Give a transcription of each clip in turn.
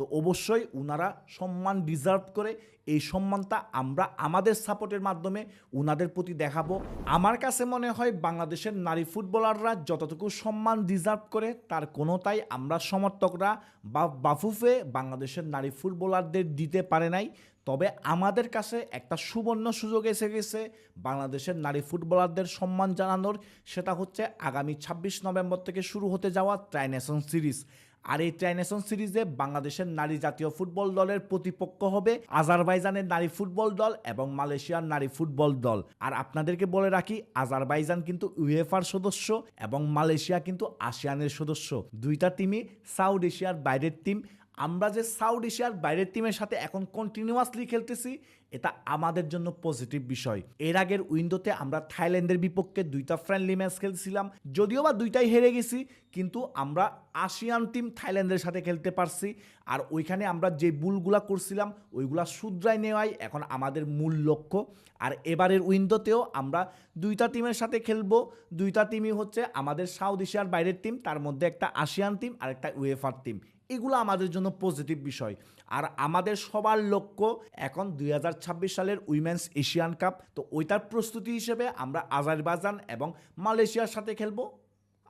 তো অবশ্যই উনারা সম্মান ডিজার্ভ করে, এই সম্মানটা আমরা আমাদের সাপোর্টের মাধ্যমে উনাদের প্রতি দেখাবো। আমার কাছে মনে হয় বাংলাদেশের নারী ফুটবলাররা যতটুকু সম্মান ডিজার্ভ করে, তার কোনোটাই আমরা সমর্থকরা বা বাফুফে বাংলাদেশের নারী ফুটবলারদের দিতে পারে নাই। তবে আমাদের কাছে একটা সুবর্ণ সুযোগ এসে গেছে বাংলাদেশের নারী ফুটবলারদের সম্মান জানানোর। সেটা হচ্ছে আগামী ছাব্বিশ নভেম্বর থেকে শুরু হতে যাওয়া ট্রাইনেশন সিরিজ আর এই ট্রাইনেশন সিরিজে বাংলাদেশের নারী জাতীয় ফুটবল দলের প্রতিপক্ষ হবে আজারবাইজানের নারী ফুটবল দল এবং মালয়েশিয়ার নারী ফুটবল দল। আর আপনাদেরকে বলে রাখি, আজারবাইজান কিন্তু ইউএফআর সদস্য এবং মালয়েশিয়া কিন্তু আসিয়ানের সদস্য। দুইটা টিমই সাউথ এশিয়ার বাইরের টিম আমরা যে সাউথ এশিয়ার বাইরের টিমের সাথে এখন কন্টিনিউয়াসলি খেলতেছি এটা আমাদের জন্য পজিটিভ বিষয়। এর আগের উইন্ডোতে আমরা থাইল্যান্ডের বিপক্ষে দুইটা ফ্রেন্ডলি ম্যাচ খেলছিলাম। যদিও বা দুইটাই হেরে গেছি, কিন্তু আমরা আসিয়ান টিম থাইল্যান্ডের সাথে খেলতে পারছি। আর ওইখানে আমরা যে বুলগুলা করছিলাম, ওইগুলা শুধরাই নেওয়াই এখন আমাদের মূল লক্ষ্য। আর এবারের উইন্ডোতেও আমরা দুইটা টিমের সাথে খেলব। দুইটা টিমই হচ্ছে আমাদের সাউথ এশিয়ার বাইরের টিম তার মধ্যে একটা আসিয়ান টিম আর একটা উয়েফার টিম এগুলো আমাদের জন্য পজিটিভ বিষয়। আর আমাদের সবার লক্ষ্য এখন দুই হাজার সালের উইমেন্স এশিয়ান কাপ। তো ওইটার প্রস্তুতি হিসেবে আমরা আজারবাইজান এবং মালয়েশিয়ার সাথে খেলব।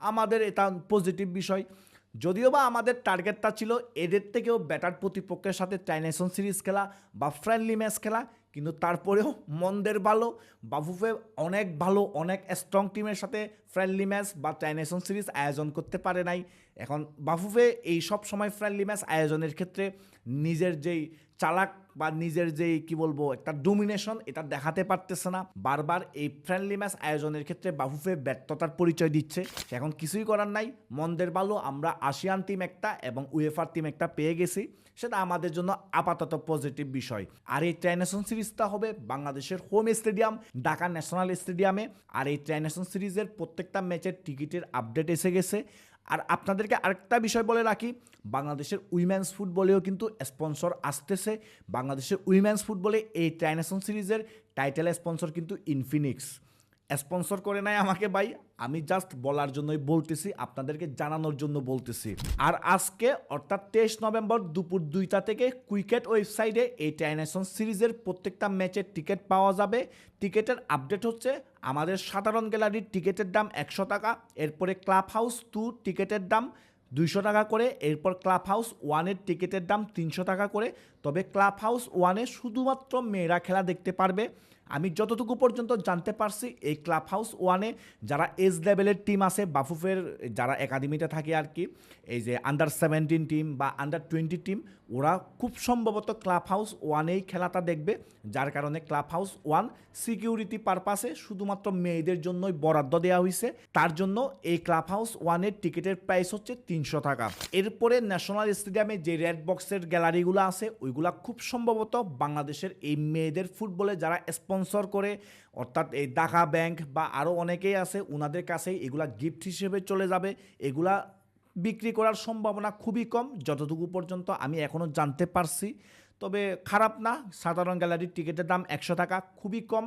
আমাদের এটা পজিটিভ বিষয়। যদিও বা আমাদের টার্গেটটা ছিল এদের থেকেও ব্যাটার প্রতিপক্ষের সাথে ট্রাইনেশন সিরিজ খেলা বা ফ্রেন্ডলি ম্যাচ খেলা, কিন্তু তারপরেও মন্দের ভালো, বাফুফে অনেক ভালো, অনেক স্ট্রং টিমের সাথে ফ্রেন্ডলি ম্যাচ বা ট্রাইনেশন সিরিজ আয়োজন করতে পারে নাই। এখন বাফুফে এই সব সময় ফ্রেন্ডলি ম্যাচ আয়োজনের ক্ষেত্রে নিজের যেই চালাক বা নিজের যে কি বলব, একটা ডোমিনেশন এটা দেখাতে পারতেছে না। বারবার এই ফ্রেন্ডলি ম্যাচ আয়োজনের ক্ষেত্রে বাফুফে ব্যর্থতার পরিচয় দিচ্ছে। এখন কিছুই করার নাই। মন্দের ভালো আমরা আসিয়ান টিম একটা এবং উয়েফার টিম একটা পেয়ে গেছি। সেটা আমাদের জন্য আপাতত পজিটিভ বিষয়। আর এই ট্রাইনেশন সিরিজটা হবে বাংলাদেশের হোম স্টেডিয়াম ঢাকা ন্যাশনাল স্টেডিয়ামে আর এই ট্রাইনেশন সিরিজের প্রত্যেকটা ম্যাচের টিকিটের আপডেট এসে গেছে। আর আপনাদেরকে আরেকটা বিষয় বলে রাখি, বাংলাদেশের উইমেন্স ফুটবলেও কিন্তু স্পন্সর আসতেছে। বাংলাদেশের উইমেন্স ফুটবলে এই ট্রাইনেশন সিরিজের টাইটেল স্পন্সর কিন্তু ইনফিনিক্স। স্পন্সর করে নাই আমাকে ভাই। আমি জাস্ট বলার জন্যই বলতেছি, আপনাদেরকে জানানোর জন্য বলতেছি। আর আজকে, অর্থাৎ তেইশ নভেম্বর দুপুর দুইটা থেকে কুইকেট ওয়েবসাইটে এই ট্রাইনেশন সিরিজের প্রত্যেকটা ম্যাচের টিকিট পাওয়া যাবে। টিকিটের আপডেট হচ্ছে, আমাদের সাধারণ গ্যালারির টিকিটের দাম একশো টাকা, এরপরে ক্লাব হাউস টু টিকিটের দাম দুইশো টাকা করে, এরপর ক্লাব হাউস ওয়ানের টিকিটের দাম তিনশো টাকা করে তবে ক্লাব হাউস ওয়ানে শুধুমাত্র মেয়েরা খেলা দেখতে পারবে। আমি যতটুকু পর্যন্ত জানতে পারছি, এই ক্লাব হাউস ওয়ানে যারা এজ লেভেলের টিম আছে, বাফুফের যারা একাডেমিতে থাকে আর কি, এই যে আন্ডার সেভেন্টিন টিম বা আন্ডার টোয়েন্টি টিম ওরা খুব সম্ভবত ক্লাব হাউস ওয়ানেই খেলাটা দেখবে। যার কারণে ক্লাব হাউস ওয়ান সিকিউরিটি পারপাসে শুধুমাত্র মেয়েদের জন্যই বরাদ্দ দেওয়া হয়েছে তার জন্য এই ক্লাব হাউস ওয়ানের টিকিটের প্রাইস হচ্ছে তিনশো টাকা। এরপরে ন্যাশনাল স্টেডিয়ামে যে রেড বক্সের গ্যালারিগুলো আছে ওইগুলা খুব সম্ভবত বাংলাদেশের এই মেয়েদের ফুটবলে যারা স্পন্সর করে, অর্থাৎ এই দাকা ব্যাংক বা আরও অনেকেই আছে ওনাদের কাছে এগুলা গিফট হিসেবে চলে যাবে। এগুলা বিক্রি করার সম্ভাবনা খুবই কম, যতটুকু পর্যন্ত আমি এখনও জানতে পারছি। তবে খারাপ না, সাধারণ গ্যালারির টিকিটের দাম একশো টাকা, খুবই কম।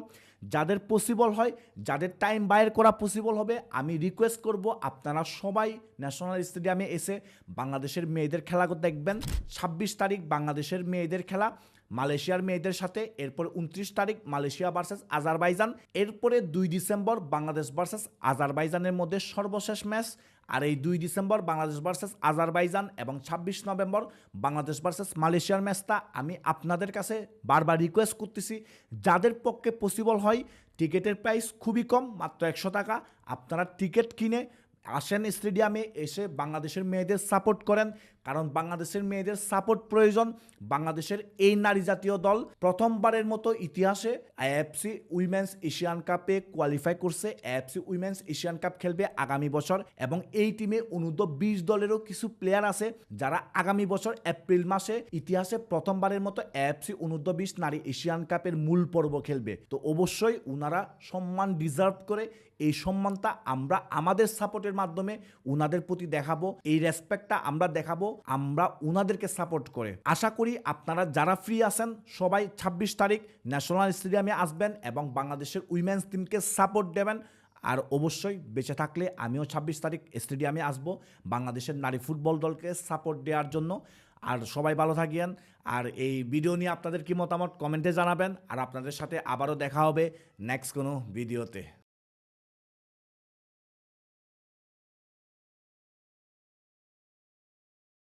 যাদের পসিবল হয়, যাদের টাইম বাইর করা পসিবল হবে, আমি রিকোয়েস্ট করব আপনারা সবাই ন্যাশনাল স্টেডিয়ামে এসে বাংলাদেশের মেয়েদের খেলা দেখবেন। ছাব্বিশ তারিখ বাংলাদেশের মেয়েদের খেলা, মালয়েশিয়ার মেয়েদের সাথে, এরপর উনত্রিশ তারিখ মালয়েশিয়া ভার্সেস আজারবাইজান, এরপরে দুই ডিসেম্বর বাংলাদেশ ভার্সেস আজারবাইজানের মধ্যে সর্বশেষ ম্যাচ আর এই দুই ডিসেম্বর বাংলাদেশ ভার্সেস আজারবাইজান এবং ছাব্বিশ নভেম্বর বাংলাদেশ ভার্সেস মালয়েশিয়ার ম্যাচটা আমি আপনাদের কাছে বারবার রিকোয়েস্ট করতেছি। যাদের পক্ষে পসিবল হয় টিকিটের প্রাইস খুবই কম, মাত্র একশো টাকা। আপনারা টিকিট কিনে আসেন স্টেডিয়ামে এসে বাংলাদেশের মেয়েদের সাপোর্ট করেন। কারণ বাংলাদেশের মেয়েদের সাপোর্ট প্রয়োজন। বাংলাদেশের এই নারী জাতীয় দল প্রথমবারের মতো ইতিহাসে আইএফসি উইমেন্স এশিয়ান কাপে কোয়ালিফাই করছে। আইএফসি উইমেন্স এশিয়ান কাপ খেলবে আগামী বছর এবং এই টিমে অনূর্ধ্ব বিশ দলেরও কিছু প্লেয়ার আছে যারা আগামী বছর এপ্রিল মাসে ইতিহাসে প্রথমবারের মতো এএফসি অনূর্ধ্ব বিশ নারী এশিয়ান কাপের মূল পর্ব খেলবে। তো অবশ্যই ওনারা সম্মান ডিজার্ভ করে এই সম্মানটা আমরা আমাদের সাপোর্টের মাধ্যমে উনাদের প্রতি দেখাবো। এই রেসপেক্টটা আমরা দেখাবো। আমরা উনাদেরকে সাপোর্ট করে। আশা করি আপনারা যারা ফ্রি আছেন, সবাই ২৬ তারিখ ন্যাশনাল স্টেডিয়ামে আসবেন এবং বাংলাদেশের উইমেন্স টিমকে সাপোর্ট দেবেন। আর অবশ্যই বেঁচে থাকলে আমিও ২৬ তারিখ স্টেডিয়ামে আসব বাংলাদেশের নারী ফুটবল দলকে সাপোর্ট দেওয়ার জন্য। আর সবাই ভালো থাকিয়েন আর এই ভিডিও নিয়ে আপনাদের কি মতামত? কমেন্টে জানাবেন। আর আপনাদের সাথে আবারও দেখা হবে নেক্সট কোনো ভিডিওতে